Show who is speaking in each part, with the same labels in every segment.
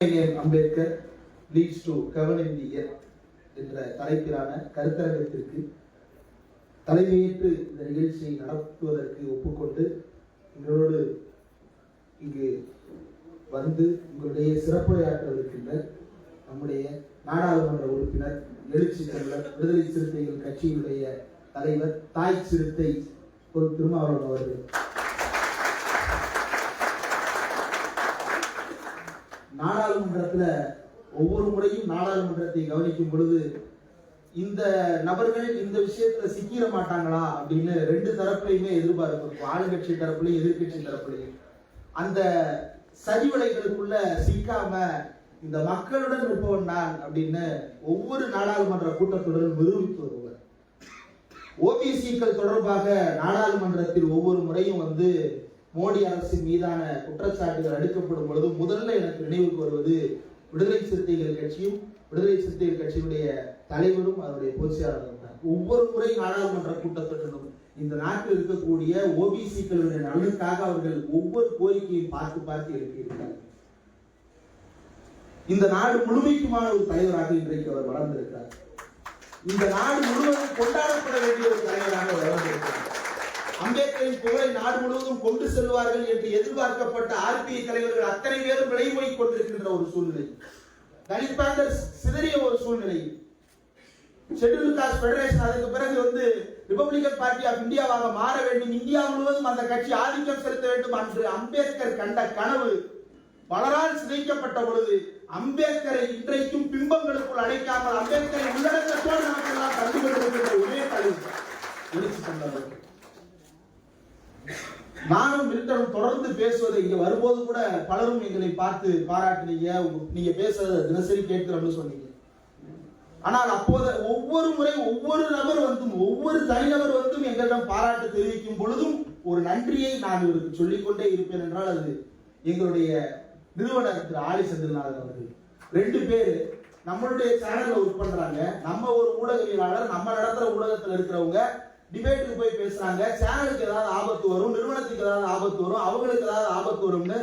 Speaker 1: Ambedkar leads to govern in the earth என்ற தலைப்பிலான கருத்தரங்கத்திற்கு தலைமையேற்று இந்த நிகழ்ச்சியை நடத்துவதற்கு ஒப்புக்கொண்டு எங்களோடு இங்கு வந்து உங்களுடைய சிறப்புரையாற்றவிருக்கின்ற நம்முடைய நாடாளுமன்ற உறுப்பினர் எழுச்சி தமிழர் விடுதலை சிறுத்தைகள் கட்சியினுடைய தலைவர் தாய் சிறுத்தை ஒரு திருமாவளவன் அவர்கள். நாடாளுமன்றத்துல ஒவ்வொரு முறையும் நாடாளுமன்றத்தை கவனிக்கும் பொழுது இந்த நபர்கள் இந்த விஷயத்துல சிக்கிட மாட்டாங்களா அப்படின்னு ரெண்டு தரப்புலையுமே எதிர்பார்ப்பு இருக்கும். ஆளுங்கட்சி தரப்புலையும் எதிர்க்கட்சி தரப்புலையும். அந்த சரிவலைகளுக்குள்ள சிக்காம இந்த மக்களுடன் இருப்பவன் நான் அப்படின்னு ஒவ்வொரு நாடாளுமன்ற கூட்டத்துடன் நிரூபித்து வருவார். ஓபிசிக்கள் தொடர்பாக நாடாளுமன்றத்தில் ஒவ்வொரு முறையும் வந்து மோடி அரசின் மீதான குற்றச்சாட்டுகள் அடுக்கப்படும் பொழுது முதல்ல எனக்கு நினைவுக்கு வருவது விடுதலை சிறுத்தைகள் கட்சியும் விடுதலை சிறுத்தைகள் கட்சியினுடைய தலைவரும் அவருடைய பொதுச்செயலாளரும் ஒவ்வொரு முறை நாடாளுமன்ற கூட்டத்தொடரும் இந்த நாட்டில் இருக்கக்கூடிய ஓபிசிக்களுடைய நலனுக்காக அவர்கள் ஒவ்வொரு கோரிக்கையும் பார்த்து பார்த்து எழுப்பியிருக்கிறார்கள் இந்த நாடு முழுமைக்குமான ஒரு தலைவராக இன்றைக்கு அவர் வளர்ந்திருக்கிறார். இந்த நாடு முழுவதும் கொண்டாடப்பட வேண்டிய ஒரு தலைவராக வளர்ந்திருக்கிறார். அம்பேத்கரின் புகழை நாடு முழுவதும் கொண்டு செல்வார்கள் என்று எதிர்பார்க்கப்பட்ட ஆர்பிஐ தலைவர்கள் அத்தனை பேரும் விளைமொழி கொண்டிருக்கின்ற ஒரு சூழ்நிலை. தலித் பேங்கர்ஸ் சிதறிய ஒரு சூழ்நிலை. ஷெட்யூல் காஸ்ட் ஃபெடரேஷன் அதுக்கு பிறகு வந்து ரிபப்ளிகன் பார்ட்டி ஆஃப் இந்தியாவாக மாற வேண்டும். இந்தியா முழுவதும் அந்த கட்சி ஆதிக்கம் செலுத்த வேண்டும் என்று அம்பேத்கர் கண்ட கனவு பலரால் சிதைக்கப்பட்ட பொழுது அம்பேத்கரை இன்றைக்கும் பிம்பங்களுக்குள் அடைக்காமல் அம்பேத்கரை உள்ளடக்கத்தோடு நமக்கு எல்லாம் தந்து கொண்டிருக்கின்ற ஒரே தலைவர். எழுச்சி கொண்டவர். நானும் மில்டனும் தொடர்ந்து பேசுவதை இங்க வரும்போது கூட பலரும் எங்களை பார்த்து பாராட்டினீங்க. நீங்க பேசுறத தினசரி கேட்கிறோம்னு சொன்னீங்க. ஆனால் அப்போது ஒவ்வொரு முறை ஒவ்வொரு நபர் வந்தும் ஒவ்வொரு தனிநபர் வந்தும் எங்களிடம் பாராட்டு தெரிவிக்கும் பொழுதும் ஒரு நன்றியை நான் இவருக்கு சொல்லிக்கொண்டே இருப்பேன் என்றால் அது எங்களுடைய நிறுவனர் திரு ஆலி சந்திரநாதன் அவர்கள். ரெண்டு பேர் நம்மளுடைய சேனல்ல ஒர்க் பண்றாங்க. நம்ம ஒரு ஊடகவியலாளர் நம்ம நடத்துற ஊடகத்துல இருக்கிறவங்க டிபேட்டுக்கு போய் பேசுறாங்க. சேனலுக்கு ஏதாவது ஆபத்து வரும் நிறுவனத்துக்கு ஏதாவது ஆபத்து வரும் அவங்களுக்கு ஏதாவது ஆபத்து வரும்னு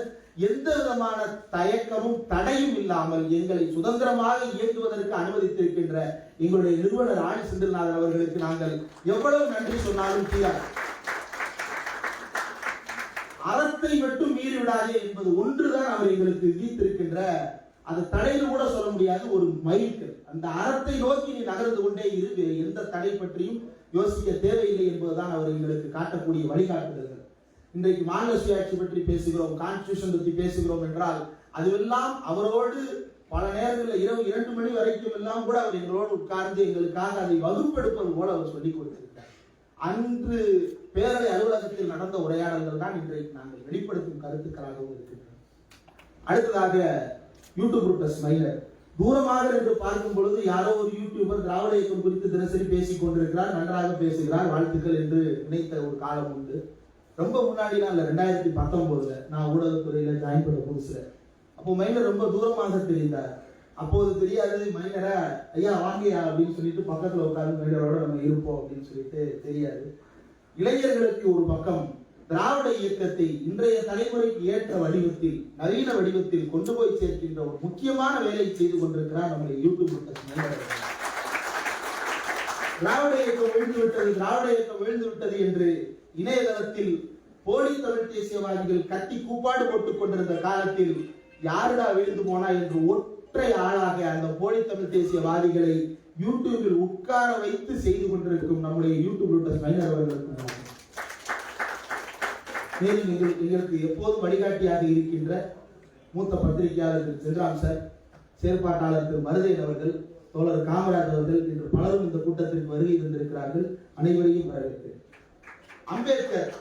Speaker 1: எந்த விதமான தயக்கமும் தடையும் இல்லாமல் எங்களை சுதந்திரமாக இயங்குவதற்கு அனுமதித்திருக்கின்ற எங்களுடைய நிறுவனர் ஆணி செந்தில்நாதன் அவர்களுக்கு நாங்கள் எவ்வளவு நன்றி சொன்னாலும் தீராது. அறத்தை மட்டும் மீறி விடாதே என்பது ஒன்றுதான் அவர் எங்களுக்கு விதித்திருக்கின்ற அது தடைன்னு கூட சொல்ல முடியாது ஒரு மைல்கல். அந்த அறத்தை நோக்கி நீ நகர்ந்து கொண்டே இரு எந்த தடை பற்றியும் யோசிக்க தேவையில்லை என்பதுதான் அவர் எங்களுக்கு காட்டக்கூடிய வழிகாட்டுதல்கள். இன்றைக்கு மாநில சுயாட்சி பற்றி பேசுகிறோம் கான்ஸ்டியூஷன் பற்றி பேசுகிறோம் என்றால் அதுவெல்லாம் அவரோடு பல நேரங்களில் இரவு இரண்டு மணி வரைக்கும் எல்லாம் கூட அவர் எங்களோடு உட்கார்ந்து எங்களுக்காக அதை வகுப்பெடுப்பது போல அவர் சொல்லிக் கொடுத்திருக்கிறார் அன்று பேரவை அலுவலகத்தில் நடந்த உரையாடல்கள் தான் இன்றைக்கு நாங்கள் வெளிப்படுத்தும் கருத்துக்களாகவும் இருக்கின்றன. அடுத்ததாக யூடியூப் ரூட்டஸ் மைனர் தூரமாக என்று பார்க்கும் பொழுது யாரோ ஒரு யூடியூபர் திராவிட இயக்கம் குறித்து தினசரி பேசிக் கொண்டிருக்கிறார் நன்றாக பேசுகிறார் வாழ்த்துக்கள் என்று நினைத்த ஒரு காலம் உண்டு. ரொம்ப முன்னாடிலாம் இல்ல ரெண்டாயிரத்தி பத்தொன்பதுல நான் ஊடகத்துறையில ஜாயின் பண்ண புதுசுல. அப்போ மைனர் ரொம்ப தூரமாக தெரிந்தார். அப்போது தெரியாது மைனரை ஐயா வாங்கியா அப்படின்னு சொல்லிட்டு பக்கத்துல உட்கார்ந்து மைனரோட நம்ம இருப்போம் அப்படின்னு சொல்லிட்டு தெரியாது. இளைஞர்களுக்கு ஒரு பக்கம் திராவிட இயக்கத்தை இன்றைய தலைமுறைக்கு ஏற்ற வடிவத்தில் நவீன வடிவத்தில் கொண்டு போய் சேர்க்கின்ற ஒரு முக்கியமான வேலையை செய்து கொண்டிருக்கிறார் நம்முடைய யூடியூப் திராவிட இயக்கம் விழுந்து விட்டது திராவிட இயக்கம் விழுந்து விட்டது என்று இணையதளத்தில் போலி தமிழ் தேசியவாதிகள் கத்தி கூப்பாடு போட்டுக் கொண்டிருந்த காலத்தில் யாருடா விழுந்து போனா என்று ஒற்றை ஆளாக அந்த போலி தமிழ் தேசியவாதிகளை யூடியூபில் உட்கார வைத்து செய்து கொண்டிருக்கும் நம்முடைய யூடியூப் மைனர் அவர்களுக்கு மேலும் எங்களுக்கு எங்களுக்கு எப்போதும் வழிகாட்டியாக இருக்கின்ற மூத்த பத்திரிகையாளர் திரு செல்ராம் சார் செயற்பாட்டாளர் திரு. மருதையன் அவர்கள் தோழர் காமராஜ் அவர்கள் இன்று பலரும் இந்த கூட்டத்திற்கு வருகை தந்திருக்கிறார்கள். அனைவரையும் வரவேற்கிறேன். அம்பேத்கர்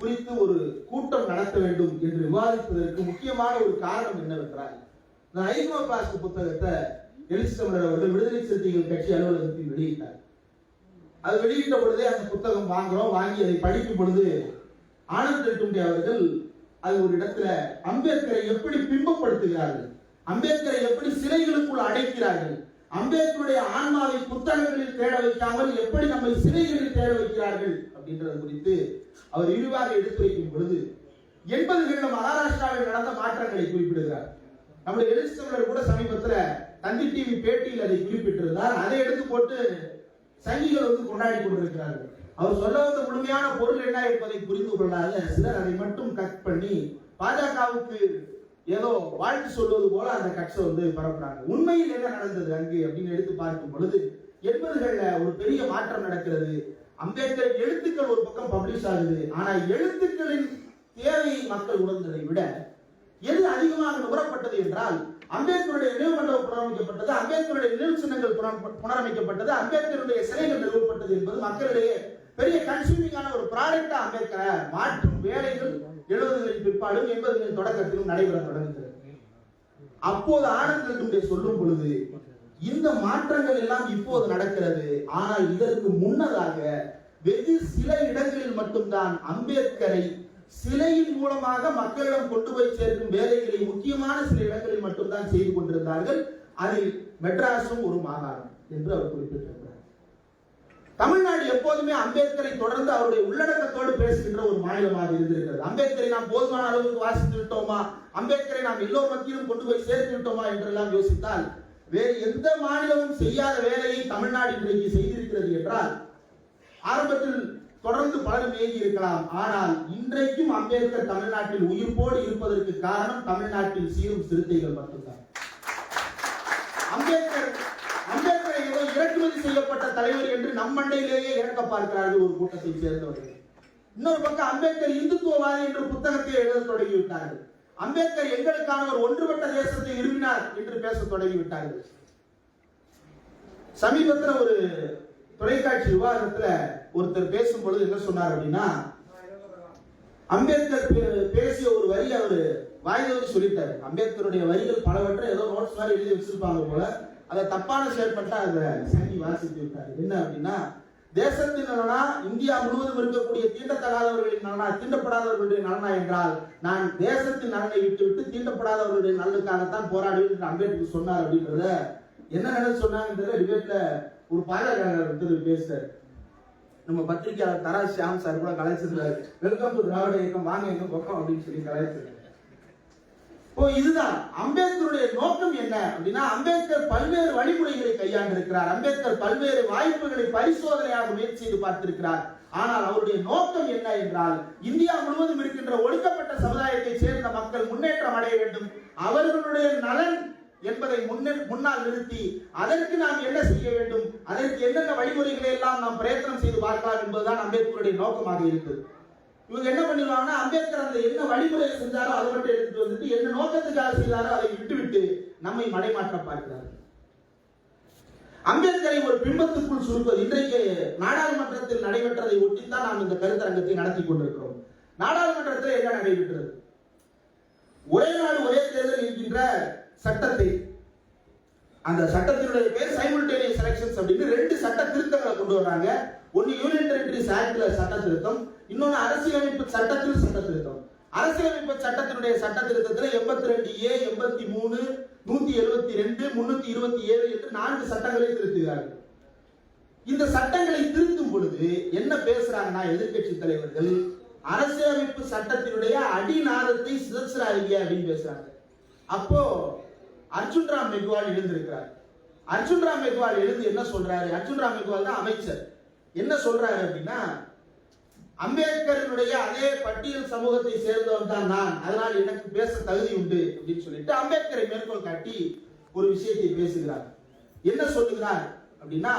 Speaker 1: குறித்து ஒரு கூட்டம் நடத்த வேண்டும் என்று விவாதிப்பதற்கு முக்கியமான ஒரு காரணம் என்னவென்றால் இந்த ஐமோ பாஸ்ட் புத்தகத்தை எழுச்சி அவர்கள் விடுதலை சிறுத்தைகள் கட்சி அலுவலகத்தில் வெளியிட்டார். அது வெளியிட்ட பொழுதே அந்த புத்தகம் வாங்குறோம் வாங்கி அதை படிக்கும் பொழுது ஆனந்த் ரெட்டும்பி அவர்கள் அது ஒரு இடத்துல அம்பேத்கரை எப்படி பிம்பப்படுத்துகிறார்கள்? அம்பேத்கரை எப்படி சிலைகளுக்குள் அடைக்கிறார்கள்? அம்பேத்கருடைய ஆன்மாவை புத்தகங்களில் தேட வைக்காமல் எப்படி நம்மை சிலைகளில் தேட வைக்கிறார்கள் அப்படின்றது குறித்து அவர் விரிவாக எடுத்து வைக்கும் பொழுது எண்பதுகளில் மகாராஷ்டிராவில் நடந்த மாற்றங்களை குறிப்பிடுகிறார். நம்முடைய எழுச்சி தமிழர் கூட சமீபத்தில் தந்தி டிவி பேட்டியில் அதை குறிப்பிட்டிருந்தார். அதை எடுத்து போட்டு சங்கிகள் வந்து கொண்டாடி கொண்டிருக்கிறார்கள். அவர் சொல்ல வந்த முழுமையான பொருள் என்ன என்பதை புரிந்து கொள்ளாத சிலர் அதை மட்டும் கட் பண்ணி பாஜகவுக்கு ஏதோ வாழ்த்து சொல்வது போல அந்த கட்சை வந்து பரப்புறாங்க. உண்மையில் என்ன நடந்தது அங்கு அப்படின்னு எடுத்து பார்க்கும் பொழுது எண்பதுகள்ல ஒரு பெரிய மாற்றம் நடக்கிறது. அம்பேத்கர் எழுத்துக்கள் ஒரு பக்கம் பப்ளிஷ் ஆகுது. ஆனா எழுத்துக்களின் தேவையை மக்கள் உணர்ந்ததை விட எது அதிகமாக நுகரப்பட்டது என்றால் அம்பேத்கருடைய நினைவு மண்டபம் புனரமைக்கப்பட்டது அம்பேத்கருடைய நினைவு சின்னங்கள் புனரமைக்கப்பட்டது அம்பேத்கருடைய சிலைகள் நிறுவப்பட்டது என்பது மக்களிடையே பெரிய கன்சூமிங்கான ஒரு ப்ராடக்டா அம்பேத்கரை மாற்றும் வேலைகள் எழுபதுகளின் பிற்பாடும் எண்பதுகளின் தொடக்கத்திலும் நடைபெற தொடங்குகிறது. அப்போது ஆனந்தனுடைய சொல்லும் பொழுது இந்த மாற்றங்கள் எல்லாம் இப்போது நடக்கிறது. ஆனால் இதற்கு முன்னதாக வெகு சில இடங்களில் மட்டும்தான் அம்பேத்கரை சிலையின் மூலமாக மக்களிடம் கொண்டு போய் சேர்க்கும் வேலைகளை முக்கியமான சில இடங்களில் மட்டும்தான் செய்து கொண்டிருந்தார்கள். அதில் மெட்ராஸும் ஒரு மாகாணம் என்று அவர் குறிப்பிட்டார். தமிழ்நாடு எப்போதுமே அம்பேத்கரை தொடர்ந்து அவருடைய உள்ளடக்கத்தோடு பேசுகின்ற ஒரு மாநிலமாக இருந்திருக்கிறது. அம்பேத்கரை நாம் போதுமான அளவுக்கு வாசித்து விட்டோமா? அம்பேத்கரை நாம் எல்லோர் மத்தியிலும் கொண்டு போய் சேர்த்து விட்டோமா என்றெல்லாம் யோசித்தால் வேறு எந்த மாநிலமும் செய்யாத வேலையை தமிழ்நாடு இன்றைக்கு செய்திருக்கிறது என்றால் ஆரம்பத்தில் தொடர்ந்து பலரும் ஏங்கி இருக்கலாம் ஆனால் இன்றைக்கும் அம்பேத்கர் தமிழ்நாட்டில் உயிர்ப்போடு இருப்பதற்கு காரணம் தமிழ்நாட்டில் சீரும் சிறுத்தைகள் மட்டும்தான். அம்பேத்கர் செய்யப்பட்ட தலைவர் என்று நம் மண்டையிலேயே இறக்க பார்க்கிறார்கள் ஒரு கூட்டத்தை சேர்ந்தவர்கள். இன்னொரு பக்கம் அம்பேத்கர் இந்துத்துவவாதி என்று புத்தகத்தை எழுத தொடங்கிவிட்டார்கள். அம்பேத்கர் எங்களுக்கான ஒரு ஒன்றுபட்ட தேசத்தை விரும்பினார் என்று பேச தொடங்கி சமீபத்தில் சமீபத்துல ஒரு தொலைக்காட்சி விவாதத்துல ஒருத்தர் பேசும் பொழுது என்ன சொன்னார் அப்படின்னா அம்பேத்கர் பேசிய ஒரு வரி அவர் வாய்ந்தவர் சொல்லிட்டார். அம்பேத்கருடைய வரிகள் பலவற்றை ஏதோ நோட்ஸ் மாதிரி எழுதி வச்சிருப்பாங்க போல. அதை தப்பான செயல்பட்டா அதை சங்கி வாசித்து விட்டார். என்ன அப்படின்னா தேசத்தின் நலனா இந்தியா முழுவதும் இருக்கக்கூடிய தீண்டத்தகாதவர்களின் நலனா தீண்டப்படாதவர்களுடைய நலனா என்றால் நான் தேசத்தின் நலனை விட்டு விட்டு தீண்டப்படாதவர்களுடைய நலனுக்காகத்தான் போராடுவேன் என்று அம்பேத்கர் சொன்னார் அப்படின்றத என்ன நினைச்சு சொன்னாங்கன்றத டிபேட்ல ஒரு பாஜக ஒருத்தர் பேசுறாரு நம்ம பத்திரிகையாளர் தரா ஷியாம் சார் கூட கலாய்ச்சிருந்தாரு. வெல்கம் டு திராவிட இயக்கம் வாங்க எங்க பக்கம் அப்படின்னு சொல்லி கலாய்ச்சிருக்காரு இப்போ இதுதான். அம்பேத்கருடைய நோக்கம் என்ன அப்படின்னா அம்பேத்கர் பல்வேறு வழிமுறைகளை கையாண்டிருக்கிறார். அம்பேத்கர் பல்வேறு வாய்ப்புகளை பரிசோதனையாக முயற்சி செய்து பார்த்திருக்கிறார். ஆனால் அவருடைய நோக்கம் என்ன என்றால் இந்தியா முழுவதும் இருக்கின்ற ஒடுக்கப்பட்ட சமுதாயத்தை சேர்ந்த மக்கள் முன்னேற்றம் அடைய வேண்டும். அவர்களுடைய நலன் என்பதை முன்னே முன்னால் நிறுத்தி அதற்கு நாம் என்ன செய்ய வேண்டும்? அதற்கு என்னென்ன வழிமுறைகளை எல்லாம் நாம் பிரயத்தனம் செய்து பார்க்கலாம் என்பதுதான் அம்பேத்கருடைய நோக்கமாக இருக்குது இவங்க என்ன பண்ணிடுவாங்கன்னா அம்பேத்கர் அந்த என்ன வழிமுறையை செஞ்சாரோ அதை மட்டும் எடுத்துட்டு வந்துட்டு என்ன நோக்கத்துக்காக செய்தாரோ அதை விட்டுவிட்டு நம்மை மடைமாற்ற பார்க்கிறார்கள். அம்பேத்கரை ஒரு பிம்பத்துக்குள் சுருப்பது இன்றைக்கு நாடாளுமன்றத்தில் நடைபெற்றதை ஒட்டித்தான் நாம் இந்த கருத்தரங்கத்தை நடத்தி கொண்டிருக்கிறோம். நாடாளுமன்றத்தில் என்ன நடைபெற்றது? ஒரே நாடு ஒரே தேர்தல் இருக்கின்ற சட்டத்தை அந்த சட்டத்தினுடைய பேர் சைமல்டேனியஸ் எலெக்ஷன்ஸ் அப்படின்னு ரெண்டு சட்ட திருத்தங்களை கொண்டு வராங்க ஒன்னு யூனியன் டெரிட்டரிஸ் ஆக்ட்ல சட்ட திருத்தம் இன்னொன்று அரசியலமைப்பு சட்டத்தில் சட்ட திருத்தம் அரசியலமைப்பு சட்டத்தினுடைய சட்ட திருத்தத்தில் எண்பத்தி ரெண்டு ஏ எண்பத்தி மூணு நூத்தி எழுபத்தி ரெண்டு முன்னூத்தி இருபத்தி ஏழு என்று நான்கு சட்டங்களை திருத்துகிறார்கள். இந்த சட்டங்களை திருத்தும் பொழுது என்ன பேசுறாங்கன்னா எதிர்க்கட்சி தலைவர்கள் அரசியலமைப்பு சட்டத்தினுடைய அடிநாதத்தை சிதச்சிராதீங்க அப்படின்னு பேசுறாங்க. அப்போ அர்ஜுன் ராம் மெக்வால் எழுந்திருக்கிறார். அர்ஜுன் ராம் மெக்வால் எழுந்து என்ன சொல்றாரு? அர்ஜுன் ராம் மெக்வால் தான் அமைச்சர். என்ன சொல்றாரு அப்படின்னா அம்பேத்கரினுடைய அதே பட்டியல் சமூகத்தை சேர்ந்தவன் தான் நான். அதனால் எனக்கு பேச தகுதி உண்டு அப்படின்னு சொல்லிட்டு அம்பேத்கரை மேற்கோள் காட்டி ஒரு விஷயத்தை பேசுகிறார். என்ன சொல்லுகிறார் அப்படின்னா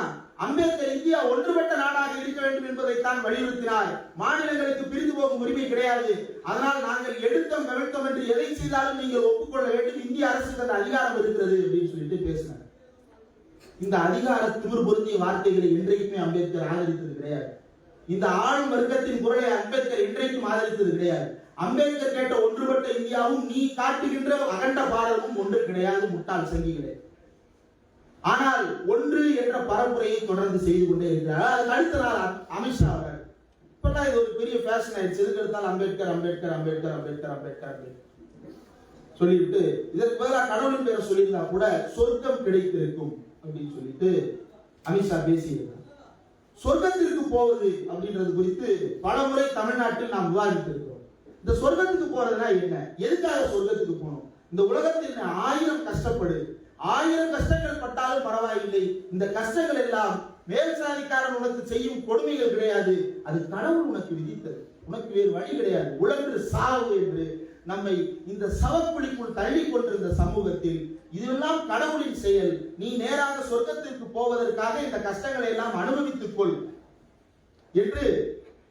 Speaker 1: அம்பேத்கர் இந்தியா ஒன்றுபட்ட நாடாக இருக்க வேண்டும் என்பதைத்தான் வலியுறுத்தினார். மாநிலங்களுக்கு பிரிந்து போகும் உரிமை கிடையாது. அதனால் நாங்கள் எடுத்தோம் கவிழ்த்தோம் என்று எதை செய்தாலும் நீங்கள் ஒப்புக்கொள்ள வேண்டும். இந்திய அரசுக்கு அந்த அதிகாரம் இருக்கிறது அப்படின்னு சொல்லிட்டு பேசினார் இந்த அதிகார திமிர் பொருந்திய வார்த்தைகளை இன்றைக்குமே அம்பேத்கர் ஆதரித்தது கிடையாது. இந்த ஆளும் வர்க்கத்தின் குரலை அம்பேத்கர் இன்றைக்கும் ஆதரித்தது கிடையாது. அம்பேத்கர் கேட்ட ஒன்றுபட்ட இந்தியாவும் நீ காட்டுகின்ற அகண்ட பாரதமும் ஒன்று கிடையாது முட்டாள் சங்கிகளே. ஆனால் ஒன்று என்ற பரப்புரையை தொடர்ந்து செய்து கொண்டே இருக்கிறார். அதுக்கு அடுத்த நாள் அமித்ஷா அவர் இப்பெல்லாம் இது ஒரு பெரிய ஃபேஷன் ஆயிடுச்சு. எதுக்கெடுத்தால் அம்பேத்கர் அம்பேத்கர் அம்பேத்கர் அம்பேத்கர் அம்பேத்கர் அம்பேத்கர் சொல்லிவிட்டு இதற்கு பதிலாக கடவுளின் பேரை சொல்லியிருந்தா கூட சொர்க்கம் கிடைத்திருக்கும் அப்படின்னு சொல்லிட்டு அமித்ஷா பேசியிருந்தார். சொர்க்கத்திற்கு போவது அப்படின்றது குறித்து பல முறை தமிழ்நாட்டில் நாம் விவாதித்திருக்கிறோம். இந்த சொர்க்கத்துக்கு போறதுனா என்ன? எதுக்காக சொர்க்கத்துக்கு போகணும்? இந்த உலகத்தில் ஆயிரம் கஷ்டப்படு. ஆயிரம் கஷ்டங்கள் பட்டாலும் பரவாயில்லை. இந்த கஷ்டங்கள் எல்லாம் மேல் சாதிக்காரன் உனக்கு செய்யும் கொடுமைகள் கிடையாது. அது கடவுள் உனக்கு விதித்தது. உனக்கு வேறு வழி கிடையாது. உழன்று சாவு என்று நம்மை இந்த சவக்குழிக்குள் தள்ளி கொண்டிருந்த சமூகத்தில் இதெல்லாம் கடவுளின் செயல். நீ நேராக சொர்க்கத்திற்கு போவதற்காக இந்த கஷ்டங்களை எல்லாம் அனுபவித்துக் கொள். என்று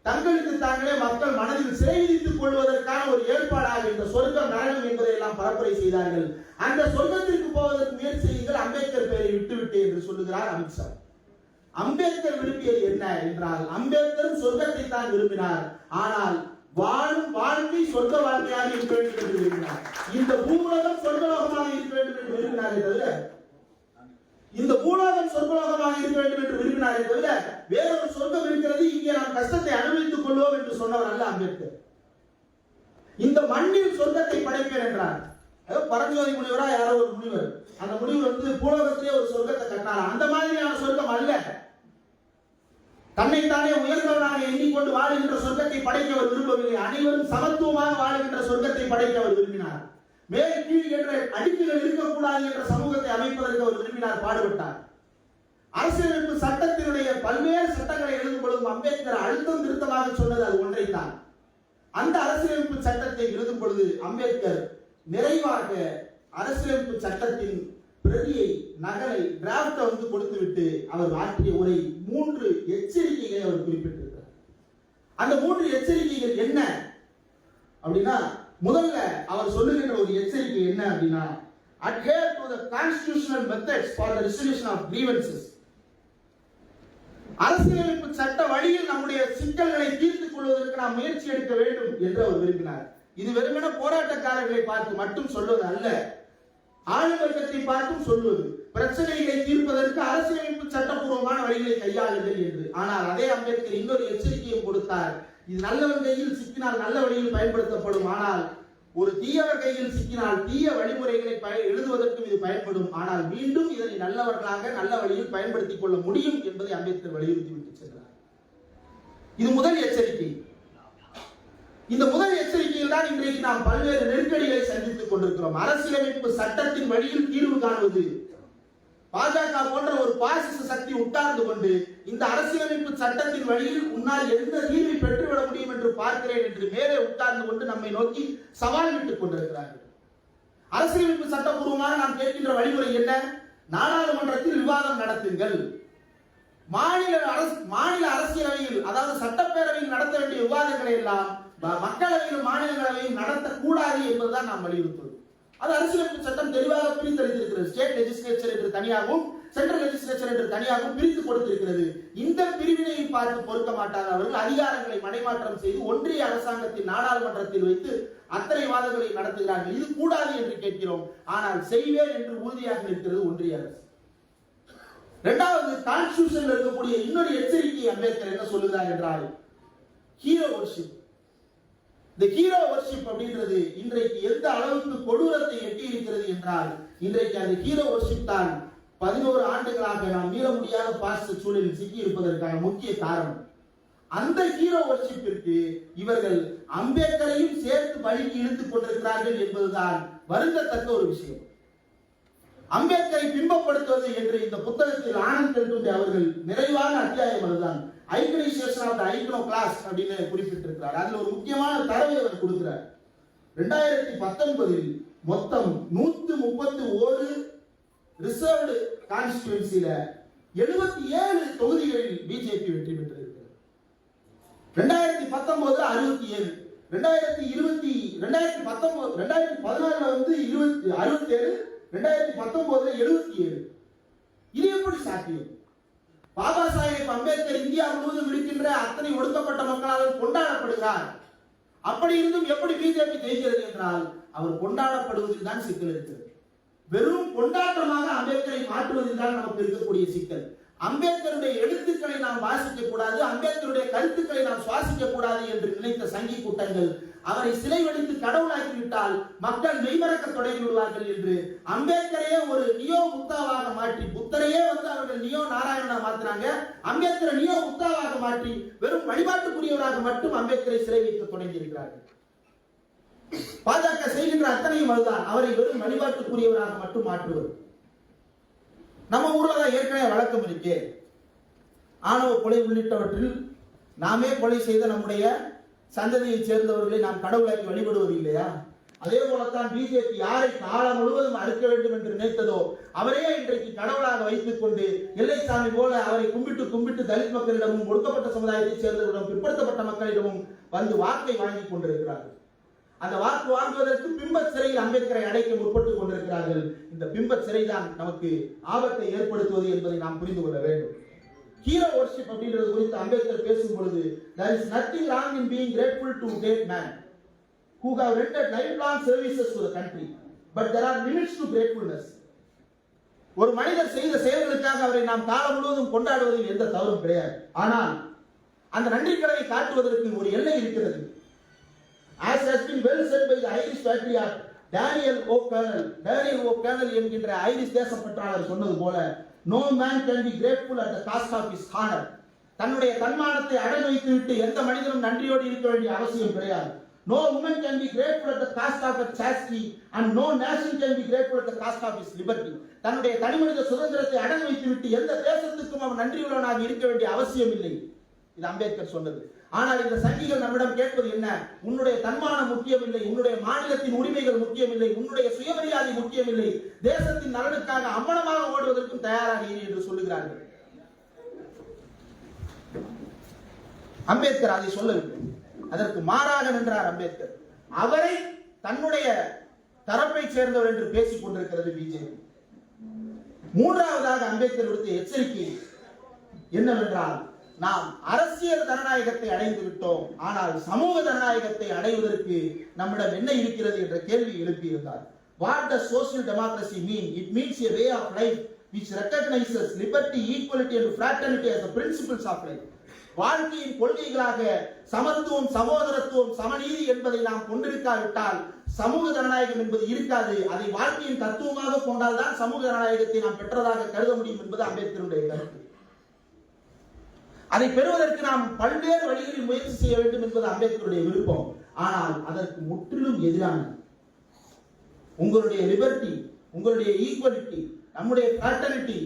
Speaker 1: தங்களுக்கு தாங்களே மக்கள் மனதில் சிறை கொள்வதற்கான ஒரு ஏற்பாடாக இந்த சொர்க்கம் நரகம் என்பதை எல்லாம் பரப்புரை செய்தார்கள். அந்த சொர்க்கத்திற்கு போவதற்கு முயற்சி செய்யுங்கள். அம்பேத்கர் பெயரை விட்டுவிட்டு என்று சொல்லுகிறார் அமித்ஷா அம்பேத்கர் விரும்பியது என்ன என்றால் அம்பேத்கரும் சொர்க்கத்தை தான் விரும்பினார். ஆனால் வாழும் வாழ்க்கை சொர்க்க வாழ்க்கையாக இருக்க வேண்டும் என்று விரும்பினார். இந்த பூலோகம் சொர்க்கலோகமாக இருக்க வேண்டும் என்று விரும்பினாரே தவிர இந்த பூலோகம் சொர்க்கலோகமாக இருக்க வேண்டும் என்று விரும்பினாரே தவிர வேறொரு சொர்க்கம் இருக்கிறது. இங்கே நாம் கஷ்டத்தை அனுபவித்துக் கொள்வோம் என்று சொன்னவர் அல்ல அம்பேத்கர். இந்த மண்ணில் சொர்க்கத்தை படைப்பேன் என்றார். பரஞ்சோதி முனிவரா யாரோ ஒரு முனிவர். அந்த முனிவர் வந்து பூலோகத்திலே ஒரு சொர்க்கத்தை கட்டினார். அந்த மாதிரியான சொர்க்கம் அல்ல. தன்னைத்தானே உயர்ந்தவனாக எண்ணிக்கொண்டு வாழுகின்ற சொர்க்கத்தை படைக்க அவர் விரும்பவில்லை. அனைவரும் சமத்துவமாக வாழுகின்ற சொர்க்கத்தை படைக்க அவர் விரும்பினார். மேல் கீழ் என்ற அடிப்புகள் இருக்கக்கூடாது என்ற சமூகத்தை அமைப்பதற்கு அவர் விரும்பினார் பாடுபட்டார். அரசியலமைப்பு சட்டத்தினுடைய பல்வேறு சட்டங்களை எழுதும் பொழுதும் அம்பேத்கர் அழுத்தம் திருத்தமாக சொன்னது அது ஒன்றைத்தான். அந்த அரசியலமைப்பு சட்டத்தை எழுதும் பொழுது அம்பேத்கர் நிறைவாக அரசியலமைப்பு சட்டத்தின் பிரதியை நகலை டிராப்டை வந்து கொடுத்துவிட்டு அவர் ஆற்றிய உரை மூன்று எச்சரிக்கைகளை அவர் குறிப்பிட்டிருக்கிறார். அந்த மூன்று எச்சரிக்கைகள் என்ன? அப்படின்னா முதல்ல அவர் சொல்லுகின்ற ஒரு எச்சரிக்கை என்ன அப்படின்னா adhere to the constitutional methods for the resolution of grievances. அரசியலமைப்பு சட்ட வழியில் நம்முடைய சிக்கல்களை தீர்த்துக் கொள்வதற்கு நாம் முயற்சி எடுக்க வேண்டும் என்று அவர் விரும்பினார். இது வெறுமன போராட்டக்காரர்களை பார்த்து மட்டும் சொல்வது அல்ல ஆளுவர்க்கத்தை பார்த்தும் சொல்வது. பிரச்சனைகளை தீர்ப்பதற்கு அரசியலமைப்பு சட்டப்பூர்வமான வழிகளை கையாளுங்கள் என்று. ஆனால் அதே அம்பேத்கர் இன்னொரு எச்சரிக்கையும் கொடுத்தார். இது நல்லவன் கையில் சிக்கினால் நல்ல வழியில் பயன்படுத்தப்படும். ஆனால் ஒரு தீயவர் கையில் சிக்கினால் தீய வழிமுறைகளை எழுதுவதற்கும் இது பயன்படும். ஆனால் மீண்டும் இதனை நல்லவர்களாக நல்ல வழியில் பயன்படுத்திக் கொள்ள முடியும் என்பதை அம்பேத்கர் வலியுறுத்தி விட்டு சென்றார். இது முதல் எச்சரிக்கை. இந்த முதல் எச்சரிக்கையில் தான் இன்றைக்கு நாம் பல்வேறு நெருக்கடிகளை சந்தித்துக் கொண்டிருக்கிறோம். அரசியலமைப்பு சட்டத்தின் வழியில் தீர்வு காணுவது பாஜக போன்ற ஒரு பாசிச சக்தி உட்கார்ந்து கொண்டு இந்த அரசியலமைப்பு சட்டத்தின் வழியில் உன்னால் எந்த தீர்வை பெற்றுவிட முடியும் என்று பார்க்கிறேன் என்று மேலே உட்கார்ந்து கொண்டு நம்மை நோக்கி சவால் விட்டுக் கொண்டிருக்கிறார்கள். அரசியலமைப்பு சட்டபூர்வமாக நாம் கேட்கின்ற வழிமுறை என்ன? நாடாளுமன்றத்தில் விவாதம் நடத்துங்கள். மாநில அரசு மாநில அரசியலவையில் அதாவது சட்டப்பேரவையில் நடத்த வேண்டிய விவாதங்களை எல்லாம் மக்களவையில் மக்களவையிலும் மாநிலங்களவையும் நடத்தக்கூடாது என்பதுதான் நாம் வலியுறுத்துவோம் அது அரசியலமைப்பு சட்டம் தெளிவாக பிரித்தளித்திருக்கிறது ஸ்டேட் லெஜிஸ்லேச்சர் என்று தனியாகவும் சென்ட்ரல் லெஜிஸ்லேச்சர் என்று தனியாகவும் பிரித்து கொடுத்திருக்கிறது. இந்த பிரிவினையை பார்த்து பொறுக்க மாட்டாத அவர்கள் அதிகாரங்களை மடைமாற்றம் செய்து ஒன்றிய அரசாங்கத்தின் நாடாளுமன்றத்தில் வைத்து அத்தனை வாதங்களை நடத்துகிறார்கள். இது கூடாது என்று கேட்கிறோம். ஆனால் செய்வேன் என்று உறுதியாக இருக்கிறது ஒன்றிய அரசு. இரண்டாவது கான்ஸ்டியூஷன்ல இருக்கக்கூடிய இன்னொரு எச்சரிக்கை அம்பேத்கர் என்ன சொல்லுகிறார் என்றால் ஹீரோ வர்ஷிப் இந்த ஹீரோ வர்ஷிப் அப்படின்றது இன்றைக்கு எந்த அளவுக்கு கொடூரத்தை எட்டி இருக்கிறது என்றால் இன்றைக்கு அந்த ஹீரோ வர்ஷிப் தான் பதினோரு ஆண்டுகளாக நாம் மீற முடியாத பாச சூழலில் சிக்கி இருப்பதற்கான முக்கிய காரணம். அந்த ஹீரோ வர்ஷிப்பிற்கு இவர்கள் அம்பேத்கரையும் சேர்த்து வழிக்கு இழுத்துக் கொண்டிருக்கிறார்கள் என்பதுதான் வருந்தத்தக்க ஒரு விஷயம். அம்பேத்கரை பிம்பப்படுத்துவது என்று இந்த புத்தகத்தில் ஆனந்த் தெல்துண்டே அவர்கள் நிறைவான அத்தியாயம் அதுதான். ஐக்கனைசேஷன் ஆஃப் த ஐக்கனோ கிளாஸ் அப்படின்னு குறிப்பிட்டிருக்கிறார். அதில் ஒரு முக்கியமான தரவை அவர் கொடுக்கிறார். ரெண்டாயிரத்தி பத்தொன்பதில் மொத்தம் நூற்று முப்பத்தி ஓரு ரிசர்வ்டு கான்ஸ்டிடுவன்சில எழுபத்தி ஏழு தொகுதிகளில் பிஜேபி வெற்றி பெற்றிருக்கிறது. ரெண்டாயிரத்தி பத்தொன்பதுல அறுபத்தி ஏழு ரெண்டாயிரத்தி இருபத்தி ரெண்டாயிரத்தி பத்தொன்பது ரெண்டாயிரத்தி பதினாறுல வந்து இருபத்தி அறுபத்தி ஏழு ரெண்டாயிரத்தி பத்தொன்பதுல எழுபத்தி ஏழு இது எப்படி சாத்தியம்? பாபா சாஹேப் அம்பேத்கர் இந்தியா முழுவதும் இருக்கின்ற அத்தனை ஒடுக்கப்பட்ட மக்களால் கொண்டாடப்படுகிறார். அப்படி இருந்தும் எப்படி பிஜேபி ஜெயிக்கிறது என்றால் அவர் கொண்டாடப்படுவதில் தான் சிக்கல் இருக்கிறது வெறும் கொண்டாட்டமாக அம்பேத்கரை மாற்றுவதில் தான் நமக்கு இருக்கக்கூடிய சிக்கல். அம்பேத்கருடைய எழுத்துக்களை நாம் வாசிக்க கூடாது அம்பேத்கருடைய கருத்துக்களை நாம் சுவாசிக்க கூடாது என்று நினைத்த சங்கி கூட்டங்கள் அவரை சிலை வடித்து கடவுளாக்கி விட்டால் மக்கள் மெய்மறக்க தொடங்கி விடுவார்கள் என்று அம்பேத்கரையே ஒரு நியோ புத்தாவாக மாற்றி புத்தரையே வந்து அவர்கள் நியோ நாராயணனா மாற்றுறாங்க அம்பேத்கரை நியோ புத்தாவாக மாற்றி வெறும் வழிபாட்டுக்குரியவராக மட்டும் அம்பேத்கரை சிலை வைத்து தொடங்கி இருக்கிறார்கள் பாஜக செய்கின்ற அத்தனையும் அதுதான். அவரை வெறும் வழிபாட்டுக்குரியவராக மட்டும் மாற்றுவது. நம்ம ஊர்ல தான் ஏற்கனவே வழக்கம் இருக்கே. ஆணவ கொலை உள்ளிட்டவற்றில் நாமே கொலை செய்த நம்முடைய சந்ததியைச் சேர்ந்தவர்களை நாம் கடவுளாக்கி வழிபடுவது இல்லையா அதே போலத்தான் பிஜேபி யாரை காலம் முழுவதும் அறுக்க வேண்டும் என்று நினைத்ததோ அவரே இன்றைக்கு கடவுளாக வைத்துக் கொண்டு எல்லைசாமி போல அவரை கும்பிட்டு கும்பிட்டு தலித் மக்களிடமும் ஒடுக்கப்பட்ட சமுதாயத்தைச் சேர்ந்தவரிடம் பிற்படுத்தப்பட்ட மக்களிடமும் வந்து வாக்கை வாங்கி கொண்டிருக்கிறார்கள். அந்த வாக்கு வாங்குவதற்கு பிம்ப சிறையில் அம்பேத்கரை அடைக்க முற்பட்டுக் கொண்டிருக்கிறார்கள். இந்த பிம்ப சிறை தான் நமக்கு ஆபத்தை ஏற்படுத்துவது என்பதை நாம் புரிந்து கொள்ள வேண்டும். ஹீரோ ஒர்ஷிப் அப்படின்றது குறித்து அம்பேத்கர் பேசும் பொழுது there is nothing wrong in being grateful to great man who have rendered life long services to the country but there are limits to gratefulness ஒரு மனிதர் செய்த செயல்களுக்காக அவரை நாம் காலம் முழுவதும் கொண்டாடுவதில் எந்த தவறும் கிடையாது ஆனால் அந்த நன்றிக்கடனை காட்டுவதற்கு ஒரு எல்லை இருக்கிறது as been well by the Irish patriot Daniel O'Connell Daniel O'Connell என்கின்ற ஐரிஷ் தேசப்பற்றாளர் சொன்னது போல no man can be grateful at the cost of his honour தன்னுடைய தன்மானத்தை அடகு வைத்து விட்டு எந்த மனிதனும் நன்றியோடு இருக்க வேண்டிய அவசியம் கிடையாது no woman can be grateful at the cost of chastity and no nation can be grateful at the cost of its liberty தன்னுடைய தனிமனித சுதந்திரத்தை அடகு வைத்து விட்டு எந்த தேசத்துக்கும் அவன் நன்றியுள்ளவனாக இருக்க வேண்டிய அவசியம் இல்லை இது அம்பேத்கர் சொன்னது ஆனால் இந்த சங்கிகள் நம்மிடம் கேட்பது என்ன? உன்னுடைய தன்மானம் முக்கியமில்லை உன்னுடைய மாநிலத்தின் உரிமைகள் முக்கியமில்லை உன்னுடைய சுயமரியாதை முக்கியமில்லை. தேசத்தின் நலனுக்காக அம்மனமாக ஓடுவதற்கும் தயாராக இரு என்று சொல்லுகிறார்கள். அம்பேத்கர் அதை சொல்லவில்லை அதற்கு மாறாக நின்றார் அம்பேத்கர். அவரை தன்னுடைய தரப்பை சேர்ந்தவர் என்று பேசிக் கொண்டிருக்கிறது பிஜேபி. மூன்றாவதாக அம்பேத்கர் விடுத்த எச்சரிக்கை என்னவென்றால் நாம் அரசியல் ஜனநாயகத்தை அடைந்து விட்டோம். ஆனால் சமூக ஜனநாயகத்தை அடைவதற்கு நம்மிடம் என்ன இருக்கிறது என்ற கேள்வி எழுப்பியிருந்தார். What does social democracy mean it means a way of life which recognises liberty equality and fraternity as the principles of வாழ்க்கையின் கொள்கைகளாக சமத்துவம் சகோதரத்துவம் சமநீதி என்பதை நாம் கொண்டிருக்காவிட்டால் சமூக ஜனநாயகம் என்பது இருக்காது. அதை வாழ்க்கையின் தத்துவமாக கொண்டால்தான் சமூக ஜனநாயகத்தை நாம் பெற்றதாக கருத முடியும் என்பது அம்பேத்கருடைய கருத்து. அதை பெறுவதற்கு நாம் பல்வேறு வழிகளில் முயற்சி செய்ய வேண்டும் என்பது அம்பேத்கருடைய விருப்பம். ஆனால் அதற்கு முற்றிலும் எதிரானது. உங்களுடைய லிபர்ட்டி உங்களுடைய ஈக்குவலிட்டி நம்முடைய ஃபிராட்டர்னிட்டி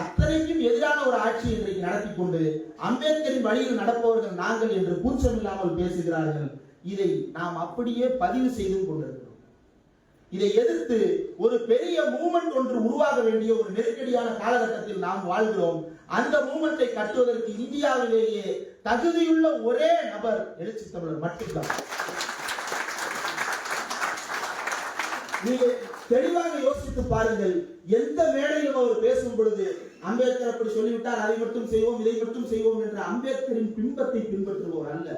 Speaker 1: அத்தனைக்கும் எதிரான ஒரு ஆட்சி இன்றைக்கு நடத்தி கொண்டு அம்பேத்கரின் வழியில் நடப்பவர்கள் நாங்கள் என்று கூச்சம் இல்லாமல் பேசுகிறார்கள். இதை நாம் அப்படியே பதிவு செய்து கொண்டிருக்கிறோம். இதை எதிர்த்து ஒரு பெரிய மூமெண்ட் ஒன்று உருவாக வேண்டிய ஒரு நெருக்கடியான காலகட்டத்தில் நாம் வாழ்கிறோம். அந்த மூமெண்ட்டை கட்டுவதற்கு இந்தியாவிலேயே தகுதியுள்ள ஒரே நபர் எழுச்சி தமிழர் மட்டும்தான். நீங்க தெளிவாக யோசித்து பாருங்கள் எந்த மேடையிலும் அவர் பேசும் பொழுது அம்பேத்கர் அப்படி சொல்லிவிட்டார் அதை மட்டும் செய்வோம் இதை மட்டும் செய்வோம் என்ற அம்பேத்கரின் பின்பத்தை பின்பற்றுபவர் அல்ல.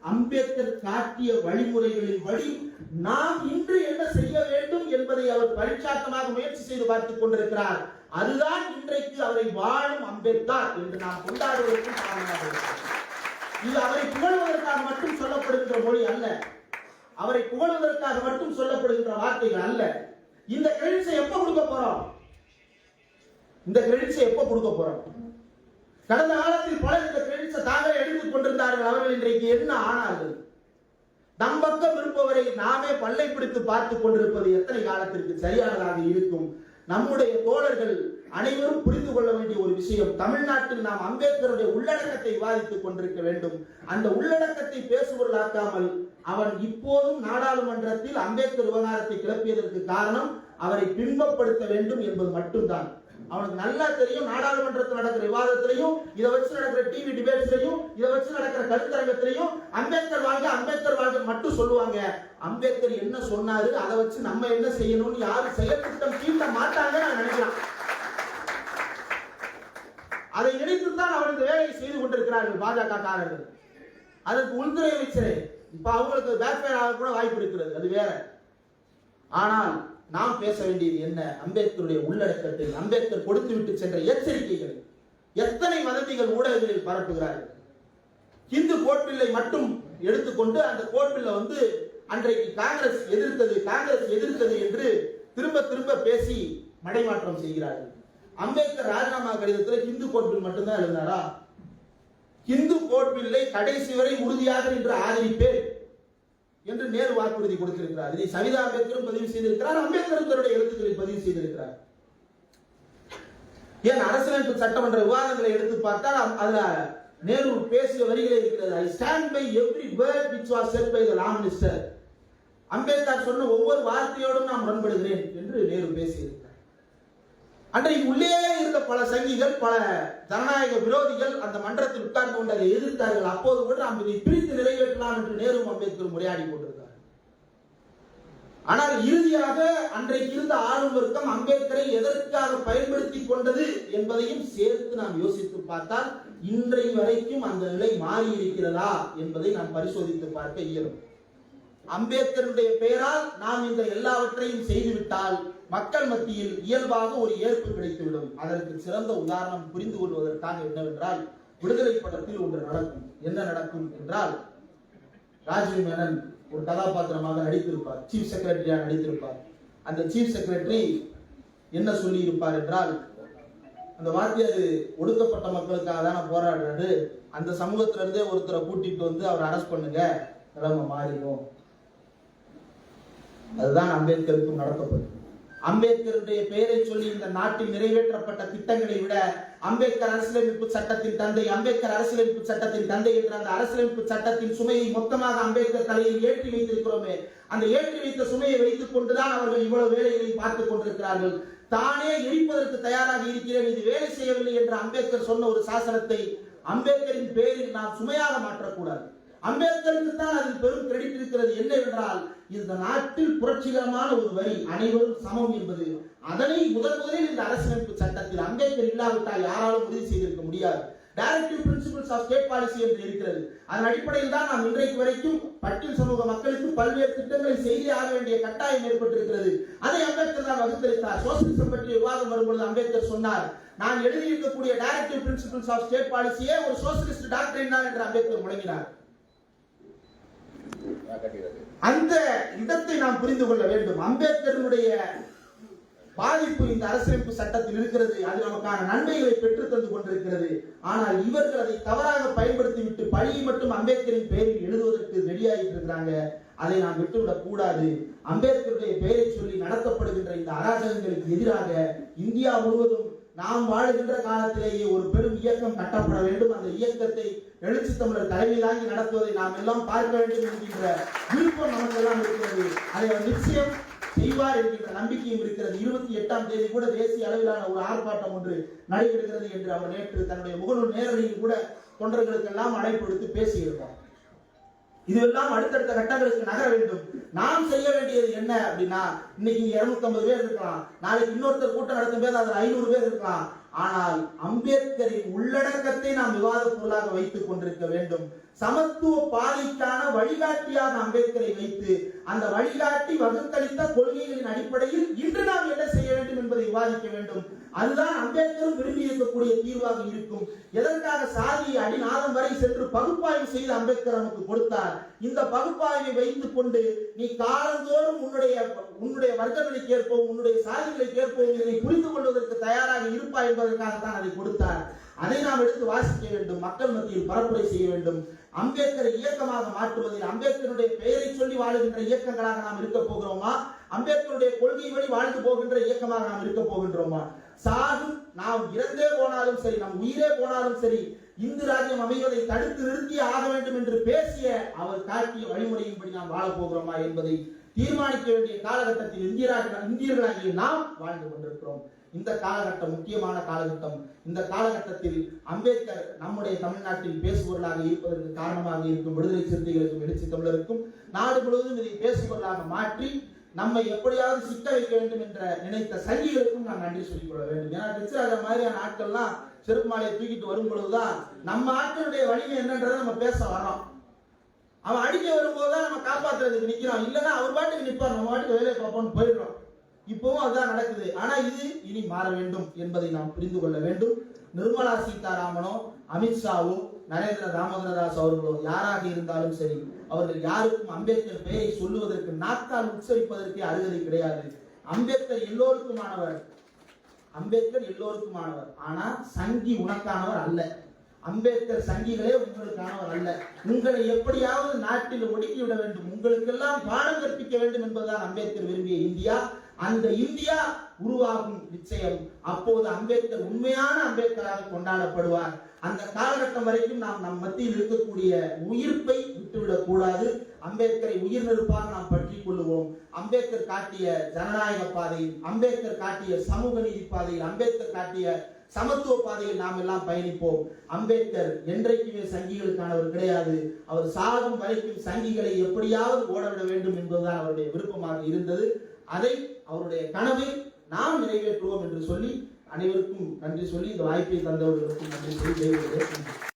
Speaker 1: அம்பேத்கர் காட்டிய வழிமுறைகளின் வழி நாம் இன்று என்ன செய்ய வேண்டும் என்பதை அவர் பரிட்சாத்தமாக முயற்சி செய்து பார்த்துக் கொண்டிருக்கிறார். அதுதான் இன்றைக்கு அவரை வாழும் அம்பேத்கர் என்று நாம் கொண்டாடுவதற்கு காரணமாக இது அவரை புகழ்வதற்காக மட்டும் சொல்லப்படுகின்ற மொழி அல்ல. அவரை புகழ்வதற்காக மட்டும் சொல்லப்படுகின்ற வார்த்தைகள் அல்ல. இந்த கிரெடிட்ஸை எப்ப கொடுக்க போறோம்? இந்த கிரெடிட்ஸை எப்ப கொடுக்க போறோம்? கடந்த காலத்தில் பலர் இந்த கிரெடிட்ஸை தாங்களே எடுத்துக் கொண்டிருந்தார்கள் அவர்கள். இன்றைக்கு என்ன ஆனார்கள்? நம் பக்கம் இருப்பவரை நாமே பல்லை பிடித்து பார்த்து கொண்டிருப்பது எத்தனை காலத்திற்கு சரியானதாக இருக்கும்? நம்முடைய தோழர்கள் அனைவரும் புரிந்து கொள்ள வேண்டிய ஒரு விஷயம் தமிழ்நாட்டில் நாம் அம்பேத்கருடைய உள்ளடக்கத்தை விவாதித்துக் கொண்டிருக்க வேண்டும். அந்த உள்ளடக்கத்தை பேசுபொருளாக்காமல் அவன் இப்போதும் நாடாளுமன்றத்தில் அம்பேத்கர் விவகாரத்தை கிளப்பியதற்கு காரணம் அவரை பின்பப்படுத்த வேண்டும் என்பது மட்டும்தான். அவனுக்கு நல்லா தெரியும் நாடாளுமன்றத்தில் நடக்கிற விவாதத்திலையும் இதை வச்சு நடக்கிற டிவி டிபேட்ஸ்லையும் இதை வச்சு நடக்கிற கருத்தரங்கத்திலையும் அம்பேத்கர் வாழ்க அம்பேத்கர் வாழ்க மட்டும் சொல்லுவாங்க. அம்பேத்கர் என்ன சொன்னாரு? அதை வச்சு நம்ம என்ன செய்யணும்னு யாரும் செயல் திட்டம் தீட்ட மாட்டாங்க நான் நினைக்கிறேன். அதை இணைத்து அவர் இந்த வேலையை செய்து கொண்டிருக்கிறார்கள் பாஜக காரர்கள். அதற்கு உள்துறை அமைச்சரே இப்ப அவங்களுக்கு பேக்ஃபயர் ஆக கூட வாய்ப்பு இருக்கிறது அது வேற. ஆனால் நாம் பேச வேண்டியது என்ன? அம்பேத்கருடைய உள்ளடக்கத்தில் அம்பேத்கர் கொடுத்து விட்டு சென்ற எச்சரிக்கைகள் எத்தனை வதந்திகள் ஊடகங்களில் பரப்புகிறார்கள்? இந்து கோட்பில்லை மட்டும் எடுத்துக்கொண்டு அந்த கோட்பில்லை வந்து அன்றைக்கு காங்கிரஸ் எதிர்த்தது காங்கிரஸ் எதிர்த்தது என்று திரும்ப திரும்ப பேசி மடைமாற்றம் செய்கிறார்கள். அம்பேத்கர் ராஜினாமா கடிதத்தில் இந்து கோட்பில் மட்டும்தான் எழுந்தாரா இந்து கோட்பில்லை கடைசி வரை உறுதியாக நின்று ஆதரிப்பேன். என்று நேரு வாக்குறுதி கொடுத்திருக்கிறார். இதை சவிதா அம்பேத்கரும் பதிவு செய்திருக்கிறார். அம்பேத்கரும் தன்னுடைய எழுத்துக்களில் பதிவு செய்திருக்கிறார். ஏன் அரசியலமைப்பு சட்டமன்ற விவாதங்களை எடுத்து பார்த்தால் அதுல நேரு பேசிய வரிகளே இருக்கிறது. I stand by every word which was said by the law minister Ambedkar சொன்ன ஒவ்வொரு வார்த்தையோடும் நான் முரண்படுகிறேன் என்று நேரு பேசியிருக்கிறார். அன்றைக்கு உள்ளே இருந்த பல சங்கிகள் பல ஜனநாயக விரோதிகள் அந்த மன்றத்தில் உட்கார்ந்து கொண்டு அதை எதிர்த்தார்கள். அப்போது கூட நாம் இதை பிரித்து நிறைவேற்றலாம் என்று நேரும் அம்பேத்கர் உரையாடி கொண்டிருந்தார் ஆனால் இறுதியாக அன்றைக்கு இருந்த ஆளும் வர்க்கம் அம்பேத்கரை எதற்காக பயன்படுத்தி கொண்டது என்பதையும் சேர்த்து நாம் யோசித்து பார்த்தால் இன்றைய வரைக்கும் அந்த நிலை மாறி இருக்கிறதா என்பதை நாம் பரிசோதித்து பார்க்க இயலும். அம்பேத்கருடைய பெயரால் நாம் இந்த எல்லாவற்றையும் செய்துவிட்டால் மக்கள் மத்தியில் இயல்பாக ஒரு ஏற்பு கிடைத்துவிடும். அதற்கு சிறந்த உதாரணம் புரிந்து கொள்வதற்காக என்னவென்றால் விடுதலை படத்தில் ஒன்று நடக்கும். என்ன நடக்கும் என்றால் ராஜீவ் மேனன் ஒரு கதாபாத்திரமாக நடித்திருப்பார். சீஃப் செக்ரட்டரியாக நடித்திருப்பார். அந்த சீஃப் செக்ரட்டரி என்ன சொல்லி இருப்பார் என்றால் அந்த வாத்தியார் ஒடுக்கப்பட்ட மக்களுக்காக தானே போராடுறாரு. அந்த சமூகத்துல இருந்தே ஒருத்தரை கூட்டிட்டு வந்து அவர் அரெஸ்ட் பண்ணுங்க. நிலைமை மாறிடும். அதுதான் அம்பேத்கருக்கும் நடத்தப்படும் அம்பேத்கருடைய பெயரை சொல்லி இந்த நாட்டில் நிறைவேற்றப்பட்ட திட்டங்களை விட அம்பேத்கர் அரசியலமைப்பு சட்டத்தின் தந்தை அம்பேத்கர் அரசியலமைப்பு சட்டத்தின் தந்தை என்ற அந்த அரசியலமைப்பு சட்டத்தின் சுமையை மொத்தமாக அம்பேத்கர் தலையில் ஏற்றி வைத்திருக்கிறோமே. அந்த ஏற்றி வைத்த சுமையை வைத்துக் கொண்டுதான் அவர்கள் இவ்வளவு வேலைகளை பார்த்துக் கொண்டிருக்கிறார்கள். தானே எரிப்பதற்கு தயாராக இருக்கிறேன் இது வேலை செய்யவில்லை என்று அம்பேத்கர் சொன்ன ஒரு சாசனத்தை அம்பேத்கரின் பெயரில் நாம் சுமையாக மாற்றக்கூடாது. அம்பேத்கருக்கு தான் அதில் பெரும் கிரெடிட் இருக்கிறது. என்னவென்றால் இந்த நாட்டில் புரட்சிகரமான ஒரு வரி அனைவரும் சமம் என்பது. அதனை முதன் முதலில் இந்த அரசியலமைப்பு சட்டத்தில் அம்பேத்கர் இல்லாவிட்டால் யாராலும் உறுதி செய்திருக்க முடியாது. Directive principles of state policy என்று இருக்கிறது. அதன் அடிப்படையில் தான் நாம் இன்றைக்கு வரைக்கும் பட்டியல் சமூக மக்களுக்கு பல்வேறு திட்டங்களை செய்தே ஆக வேண்டிய கட்டாயம் ஏற்பட்டிருக்கிறது. அதை அம்பேத்கர் தான் வகுத்தளித்தார் சோசியலிசம் பற்றிய விவாதம் வரும்பொழுது அம்பேத்கர் சொன்னார் நான் எழுதியிருக்கக்கூடிய டைரக்டிவ் பிரின்சிபல்ஸ் ஆஃப் ஸ்டேட் பாலிசியே ஒரு சோசியலிஸ்ட் டாக்டரின் தான் என்று அம்பேத்கர் முழங்கினார். அந்த இடத்தை நாம் புரிந்து கொள்ள வேண்டும். அம்பேத்கருடைய பாதிப்பு இந்த அரசியலமைப்பு சட்டத்தில் இருக்கிறது. அது நமக்கான நன்மைகளை பெற்று தந்து கொண்டிருக்கிறது. ஆனால் இவர்கள் அதை தவறாக பயன்படுத்தி விட்டு பழியை மட்டும் அம்பேத்கரின் பெயரில் எழுதுவதற்கு ரெடியாகிட்டு இருக்கிறாங்க. அதை நாம் விட்டுவிடக் கூடாது. அம்பேத்கருடைய பெயரை சொல்லி நடத்தப்படுகின்ற இந்த அராஜகங்களுக்கு எதிராக இந்தியா முழுவதும் நாம் வாழுகின்ற காலத்திலேயே ஒரு பெரும் இயக்கம் கட்டப்பட வேண்டும். அந்த இயக்கத்தை எழுச்சி தமிழர் தலைமை தாங்கி நடத்துவதை நாம் எல்லாம் பார்க்க வேண்டும் என்கின்ற விருப்பம் நமக்கு எல்லாம் இருக்கிறது. அதை அவர் நிச்சயம் செய்வார் என்கின்ற நம்பிக்கையும் இருக்கிறது. இருபத்தி எட்டாம் தேதி கூட தேசிய அளவிலான ஒரு ஆர்ப்பாட்டம் ஒன்று நடைபெறுகிறது என்று அவர் நேற்று தன்னுடைய முகநூல் நேரடியில் கூட தொண்டர்களுக்கெல்லாம் அழைப்பு எடுத்து பேசியிருந்தார். இதுவெல்லாம் அடுத்தடுத்த கட்டங்களுக்கு நகர வேண்டும். நாம் செய்ய வேண்டியது என்ன அப்படின்னா இன்னைக்கு இருநூத்தி ஐம்பது பேர் இருக்கலாம். நாளைக்கு இன்னொருத்தர் கூட்டம் நடத்தும் போது அதுல ஐநூறு பேர் இருக்கலாம். ஆனால் அம்பேத்கரின் உள்ளடக்கத்தை நாம் விவாத பொருளாக வைத்துக் கொண்டிருக்க வேண்டும். சமத்துவ பாதைக்கான வழிகாட்டியாக அம்பேத்கரை வைத்து அந்த வழிகாட்டி வகுத்தளித்த கொள்கைகளின் அடிப்படையில் இன்று நாம் என்ன செய்ய வேண்டும் என்பதை விவாதிக்க வேண்டும். அதுதான் அம்பேத்கரும் விரும்பி இருக்கக்கூடிய தீர்வாக இருக்கும். எதற்காக சாதியை அடிநாதம் வரை சென்று பகுப்பாய்வு செய்து அம்பேத்கர் நமக்கு கொடுத்தார்? இந்த பகுப்பாய்வை வைத்துக் கொண்டு நீ காலந்தோறும் உன்னுடைய உன்னுடைய வர்க்கங்களுக்கு ஏற்பவும் உன்னுடைய சாதிகளுக்கு ஏற்பவும் இதனை புரிந்து கொள்வதற்கு தயாராக இருப்பாய் என்பதை தான் அதை கொடுத்தார். அதை நாம் எடுத்து வாசிக்க வேண்டும் மக்கள் மத்தியில் பரப்புரை செய்ய வேண்டும். அம்பேத்கரை இயக்கமாக மாற்றுவதில் அம்பேத்கருடைய பெயரை சொல்லி வாழுகின்ற இயக்கங்களாக நாம் இருக்க போகிறோமா? அம்பேத்கருடைய கொள்கை வழி வாழ்ந்து போகின்ற இயக்கமாக நாம் இருக்க போகின்றோமா? சாகும் நாம் இறந்தே போனாலும் சரி நம் உயிரே போனாலும் சரி இந்து ராஜ்யம் அமைவதை தடுத்து நிறுத்தி ஆக வேண்டும் என்று பேசிய அவர் காட்டிய வழிமுறையின்படி நாம் வாழப் போகிறோமா என்பதை தீர்மானிக்க வேண்டிய காலகட்டத்தில் இந்தியராக இந்தியர்களாகிய நாம் வாழ்ந்து கொண்டிருக்கிறோம். இந்த காலகட்டம் முக்கியமான காலகட்டம். இந்த காலகட்டத்தில் அம்பேத்கர் நம்முடைய தமிழ்நாட்டில் பேசுபொருளாக இருப்பதற்கு காரணமாக இருக்கும் விடுதலை சிறுத்தைகளுக்கும் எழுச்சி தமிழருக்கும் நாடு முழுவதும் இதை பேசுபொருளாக மாற்றி நம்மை எப்படியாவது சிக்க வைக்க வேண்டும் என்ற நினைத்த சங்கிகளுக்கும் நான் நன்றி சொல்லிக்கொள்ள வேண்டும். ஏன்னா ரிச்சராஜா மாதிரியான ஆட்கள்லாம் செருப்பு மாலையை தூக்கிட்டு வரும் பொழுதுதான் நம்ம ஆட்களுடைய வலிமை என்னன்றதை நம்ம பேச வரோம் அவன் அடிக்க வரும்போது தான் நம்ம காப்பாத்துறதுக்கு நிக்கிறோம் இல்லைன்னா அவர் பாட்டுக்கு நிற்பார் நம்ம பாட்டுக்கு வேலையை பார்ப்போம்னு போயிடுறோம். இப்பவும் அதுதான் நடக்குது. ஆனா இது இனி மாற வேண்டும் என்பதை நாம் புரிந்து கொள்ள வேண்டும். நிர்மலா சீதாராமனோ அமித்ஷாவோ நரேந்திர தாமோதரதாஸ் அவர்களோ யாராக இருந்தாலும் சரி அவர்கள் யாருக்கும் அம்பேத்கர் பெயரை சொல்லுவதற்கு நாக்கால் உச்சரிப்பதற்கே அருகதை கிடையாது. அம்பேத்கர் எல்லோருக்குமானவர். அம்பேத்கர் எல்லோருக்குமானவர். ஆனா சங்கி உனக்கானவர் அல்ல. அம்பேத்கர் சங்கிகளே உங்களுக்கானவர் அல்ல. உங்களை எப்படியாவது நாட்டில் ஒடுக்கிவிட வேண்டும். உங்களுக்கெல்லாம் பாடம் கற்பிக்க வேண்டும் என்பதுதான் அம்பேத்கர் விரும்பிய இந்தியா. அந்த இந்தியா உருவாகும் நிச்சயம். அப்போது அம்பேத்கர் உண்மையான அம்பேத்கராக கொண்டாடப்படுவார். அந்த காலகட்டம் வரைக்கும் நாம் நம் மத்தியில் இருக்கக்கூடிய உயிர்ப்பை விட்டுவிடக் கூடாது. அம்பேத்கரை உயிர் நெருப்பாக நாம் பற்றி கொள்ளுவோம். அம்பேத்கர் காட்டிய ஜனநாயக பாதையில் அம்பேத்கர் காட்டிய சமூக நீதி பாதையில் அம்பேத்கர் காட்டிய சமத்துவ பாதையில் நாம் எல்லாம் பயணிப்போம். அம்பேத்கர் என்றைக்குமே சங்கிகளுக்கானவர் கிடையாது. அவர் சாகும் வரைக்கும் சங்கிகளை எப்படியாவது ஓடவிட வேண்டும் என்பதுதான் அவருடைய விருப்பமாக இருந்தது. அதை அவருடைய கனவை நாம் நிறைவேற்றுவோம் என்று சொல்லி அனைவருக்கும் நன்றி சொல்லி இந்த வாய்ப்பை தந்தவர்களுக்கும் நன்றி சொல்லி